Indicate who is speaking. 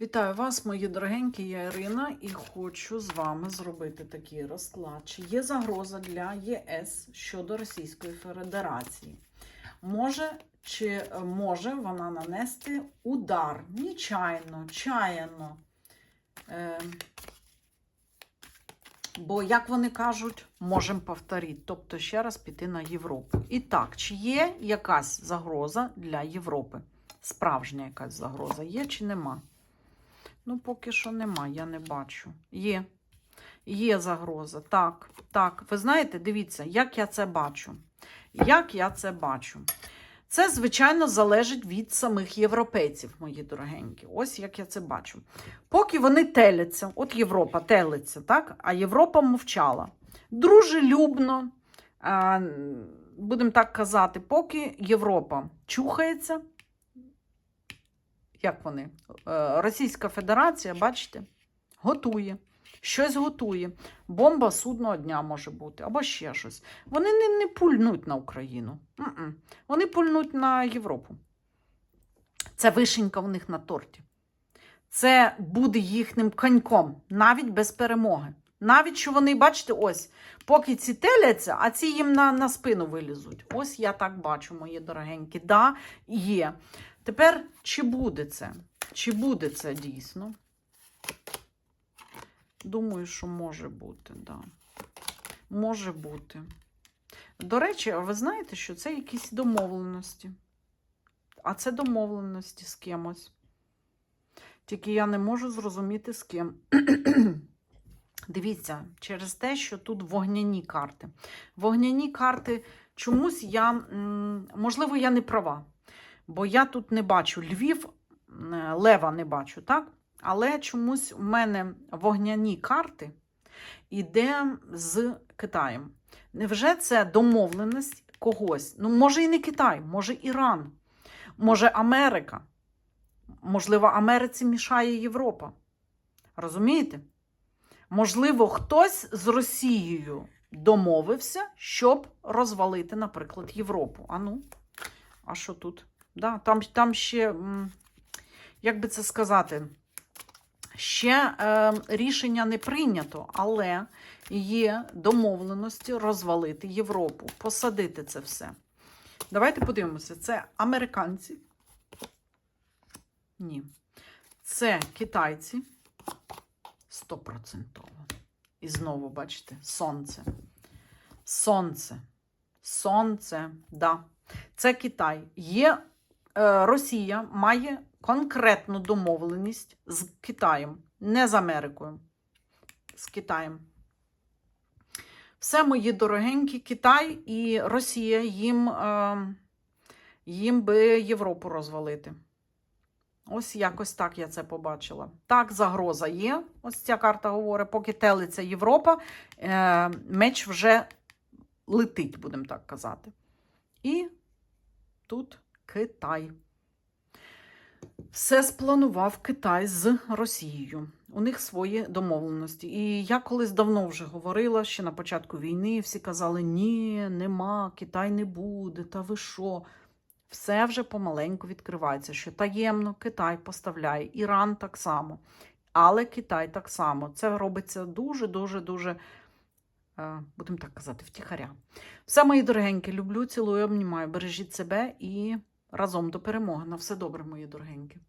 Speaker 1: Вітаю вас, мої дорогенькі, я Ірина, і хочу з вами зробити такий розклад. Чи є загроза для ЄС щодо Російської Федерації? Може чи е, може вона нанести удар нечайно, чаяно? Е, бо, як вони кажуть, можемо повторити, тобто ще раз піти на Європу. І так, чи є якась загроза для Європи? Справжня якась загроза є чи нема? Ну, поки що нема, я не бачу. Є. Є загроза. Так, так. Ви знаєте, дивіться, як я це бачу. Як я це бачу? Це, звичайно, залежить від самих європейців, мої дорогенькі. Ось як я це бачу. Поки вони теляться, от Європа телиться, так? а Європа мовчала. Дружелюбно, будемо так казати, поки Європа чухається, як вони? Е, Російська Федерація, бачите, готує. Щось готує. Бомба судного дня може бути, або ще щось. Вони не, не пульнуть на Україну. М-м. Вони пульнуть на Європу. Це вишенька в них на торті. Це буде їхнім коньком, навіть без перемоги. Навіть що вони, бачите, ось, поки ці теляться, а ці їм на, на спину вилізуть. Ось я так бачу, мої дорогенькі. Да, є. Тепер, чи буде це? Чи буде це дійсно? Думаю, що може бути, да. Може бути. До речі, ви знаєте, що це якісь домовленості. А це домовленості з кимось. Тільки я не можу зрозуміти з ким. Дивіться, через те, що тут вогняні карти. Вогняні карти чомусь я, можливо, я не права. Бо я тут не бачу Львів, е, Лева не бачу, так? Але чомусь у мене вогняні карти іде з Китаєм. Невже це домовленість когось? Ну, може, і не Китай, може Іран, може Америка. Можливо, Америці мішає Європа. Розумієте? Можливо, хтось з Росією домовився, щоб розвалити, наприклад, Європу. А ну, а що тут? Да, там, там ще, як би це сказати, ще е, рішення не прийнято, але є домовленості розвалити Європу, посадити це все. Давайте подивимося, це американці. Ні. Це китайці. Стопроцентово. І знову, бачите, сонце. Сонце. Сонце, да. Це Китай. Є Росія має конкретну домовленість з Китаєм, не з Америкою. З Китаєм. Все, мої дорогенькі, Китай і Росія їм, е, їм би Європу розвалити. Ось якось так я це побачила. Так, загроза є. Ось ця карта говорить, поки телиться Європа, е, меч вже летить, будемо так казати. І тут Китай. Все спланував Китай з Росією. У них свої домовленості. І я колись давно вже говорила, ще на початку війни всі казали: ні, нема, Китай не буде, та ви що? Все вже помаленьку відкривається, що таємно Китай поставляє, Іран так само. Але Китай так само. Це робиться дуже-дуже дуже, е, будемо так казати, втіхаря. Все, мої дорогенькі, люблю, цілую, обнімаю. Бережіть себе і разом до перемоги. На все добре, мої дорогенькі.